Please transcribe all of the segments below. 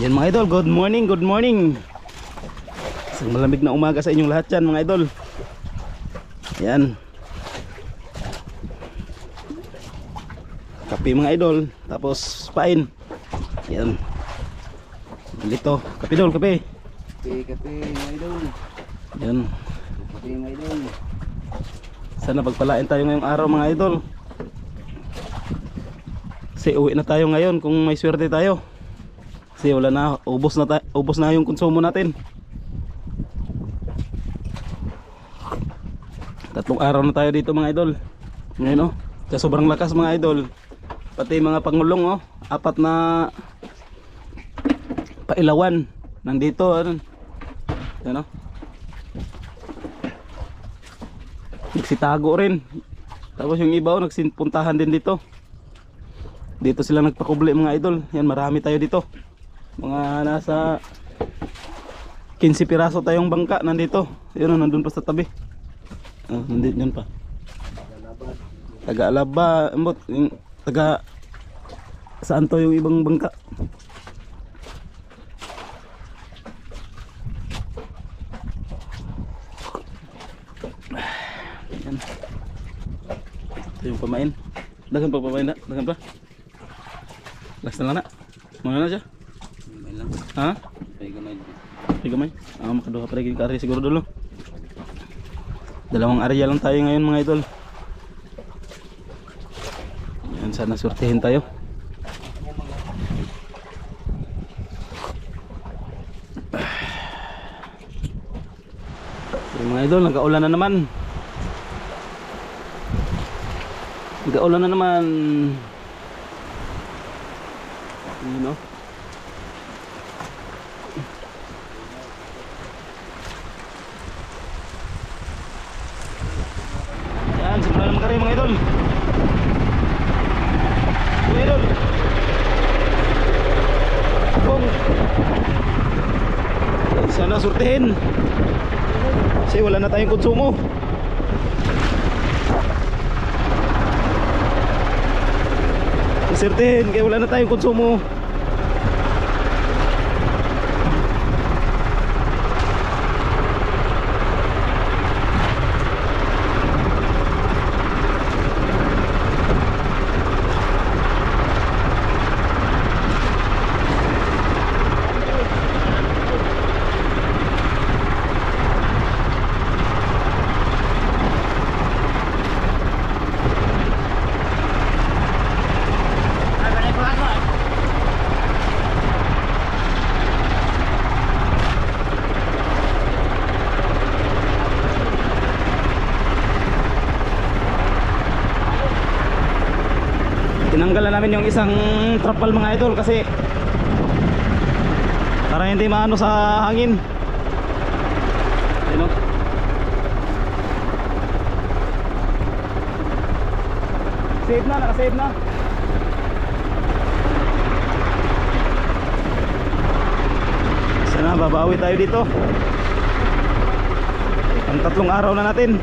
Yan mga idol, good morning, good morning. Isang malamig na umaga sa inyong lahat yan mga idol. Yan. Kape mga idol, tapos pain. Yan. Dito, kape dol, kape. Kape, kape, mga idol. Yan. Kape, mga idol. Sana pagpalain tayo ngayong araw mga idol. Kasi uwi na tayo ngayon kung may swerte tayo. Kasi wala na, ubos na, ubos na yung konsumo natin. Tatlong araw na tayo dito mga idol. Ngayon oh, sa sobrang lakas mga idol. Pati mga pangulong oh, apat na pailawan nandito ano. Yan oh. Nagsitago rin. Tapos yung iba oh, nagsinpuntahan din dito. Dito sila nagpakubli mga idol. Yan marami tayo dito. Mga nasa 15 piraso tayong bangka nandito. Yun oh, nandun pa sa tabi. Ah, nandito yun pa. Taga Alaba, ambot, yung taga saan to yung ibang bangka? Yan. Ito yung pamain. Dagan pa pamain na. Dagan pa. Last na lang na. Mga na siya. Ha? May gamay. Tiga may. Ah, makaduha pa rin kari siguro dulo. Dalawang area lang tayo ngayon mga idol. Yan sana sortihin tayo. Yung mga idol, nagkaulan na naman. Nagkaulan na naman. You know? Yan, simula naman kayo mga idol. Mga idol. Bong. Sana surtihin. Kasi wala na tayong konsumo. Surtihin, kaya wala na tayong konsumo. Namin yung isang trapal mga idol kasi para hindi maano sa hangin. Ayun oh. Save na, naka-save na. Sana babawi tayo dito. Ang tatlong araw na natin.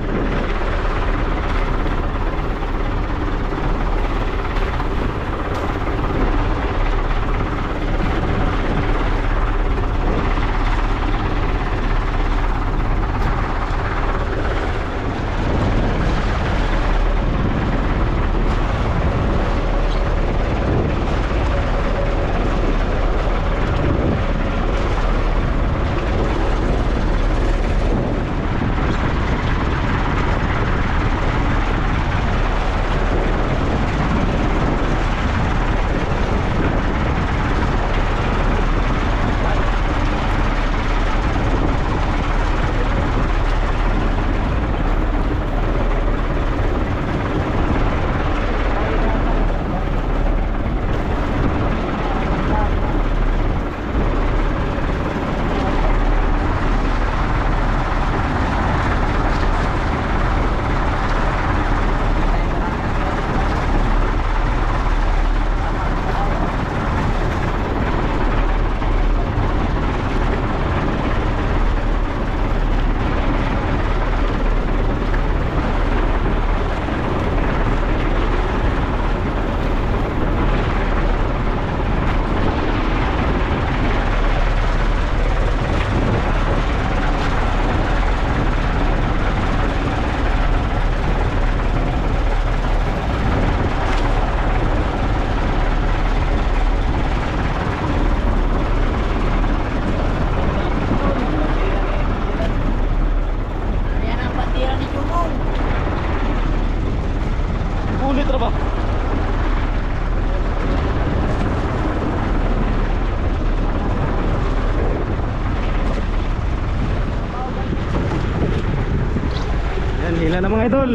Sila na mga idol.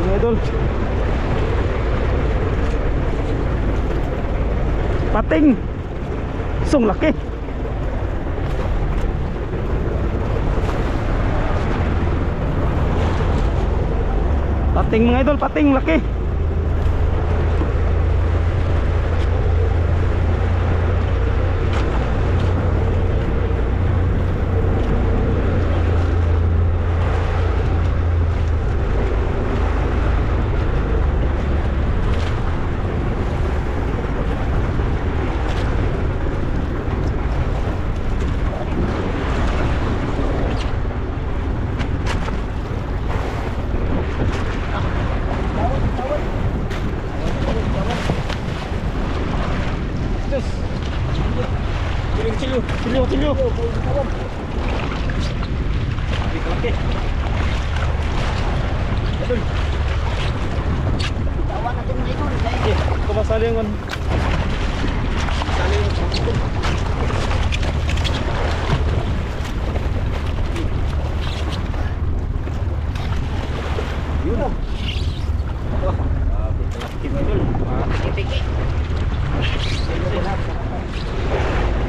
Mga idol. Pating. Sung laki. Pating mga idol, pating laki. Silyo, silyo, silyo, silyo. Laki, laki. Idol. Eh, kumasali yung ano. Sali yung Yun ah. Aba, grabe, kalaki mga idol. Makakapiki.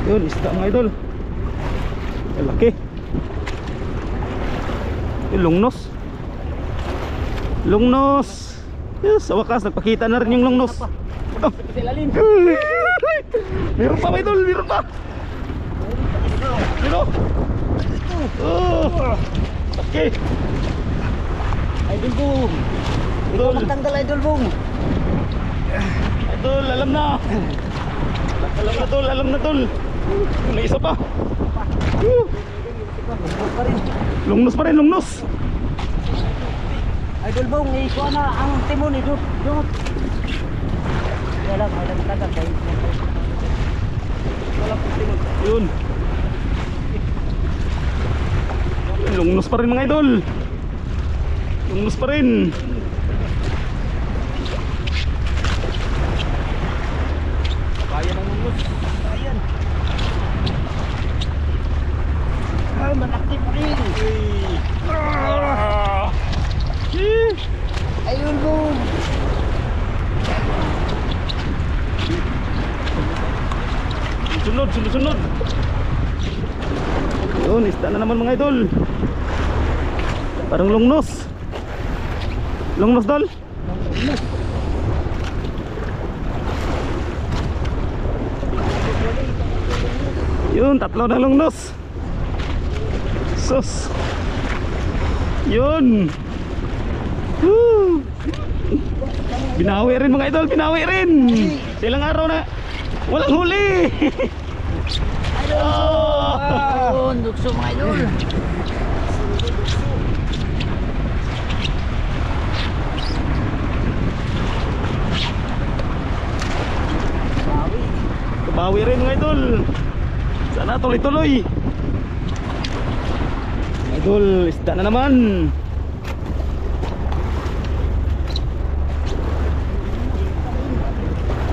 Yun, isda mga idol. Laki. Lungnos. Lungnos. Yes, sa wakas, nagpakita na rin yung lungnos. Oh. Meron pa mga idol, meron pa. Meron. Oh. Laki. Idol ko. Idol. Tanggal idol mo. Idol, alam na. Alam na tol, alam na tol. May isa pa. Lungnos pa rin, lungnos. Idol bong, ikuha na ang timon ni Dut. Dut. Wala, wala tagal kayo. Wala po timon. Yun. Lungnos pa rin mga idol. Lungnos pa rin. Kaya ng mungus. Ayan. Ay, malaki pa rin. Ah. Eh. Ayun bong. Sunod, sunod, sunod. Yun, isda na naman mga idol. Parang lungnos. Lungnos dol. Yun, tatlo na lungnos. Sus. Yun. Woo. Binawi rin mga idol, binawi rin. Silang araw na walang huli. Ayun, dukso mga idol. Bawi rin mga idol. Sana tuloy-tuloy. Idol, isda na naman.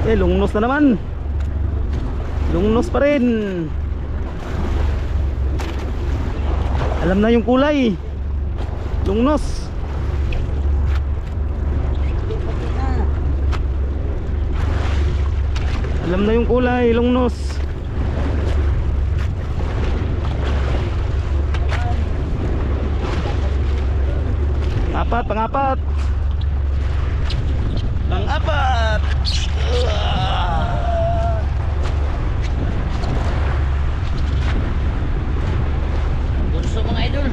Eh, lungnos na naman. Lungnos pa rin. Alam na yung kulay. Lungnos. Alam na yung kulay, lungnos. Apat, pangapat. Pangapat. Ah. Dukso mga idol.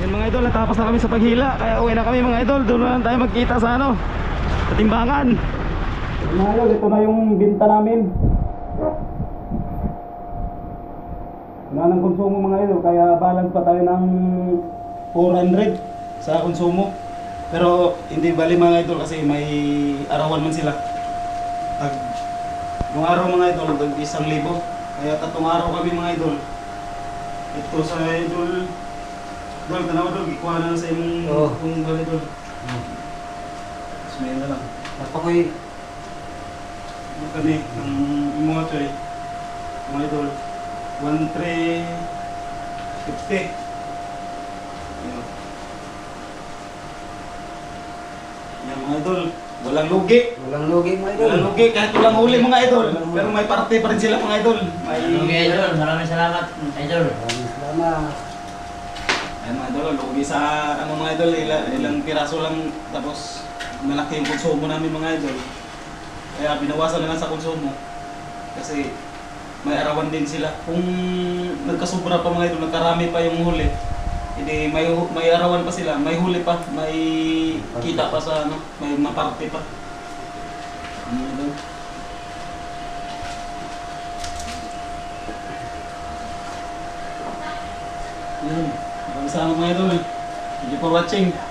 Yan natapos na kami sa paghila. Kaya uwi na kami mga idol. Doon na lang tayo magkita sa ano, sa timbangan. Mga ito na yung binta namin. Wala ng konsumo mga idol, kaya balance pa tayo ng 400 sa konsumo. Pero hindi bali mga idol kasi may arawan man sila. Tag Yung araw mga idol, tag isang libo. Kaya tatlong araw kami mga idol. Ito sa idol. Dol, tanaw dol, ikuha na sa imong Oo. kung dol idol. Smell na lang. Napakoy. Ano kami, ang mga choy. Mga idol. 1,350. Yan. Yan mga idol. Walang lugi. Walang lugi mga idol. Walang lugi kahit walang huli mga idol. Pero may parte pa rin sila mga idol. May Okay, Idol. Maraming salamat, Idol. Maraming salamat. Ayan mga idol, lugi sa ano mga idol, ilang, ilang piraso lang tapos malaki yung konsumo namin mga idol. Kaya binawasan na lang sa konsumo. Kasi may arawan din sila. Kung nagkasubra pa mga idol, nagkarami pa yung huli, hindi may may arawan pa sila, may huli pa, may kita pa sa ano, may maparte pa. Ano idol? Yun. Salamat mga idol. Thank you for watching.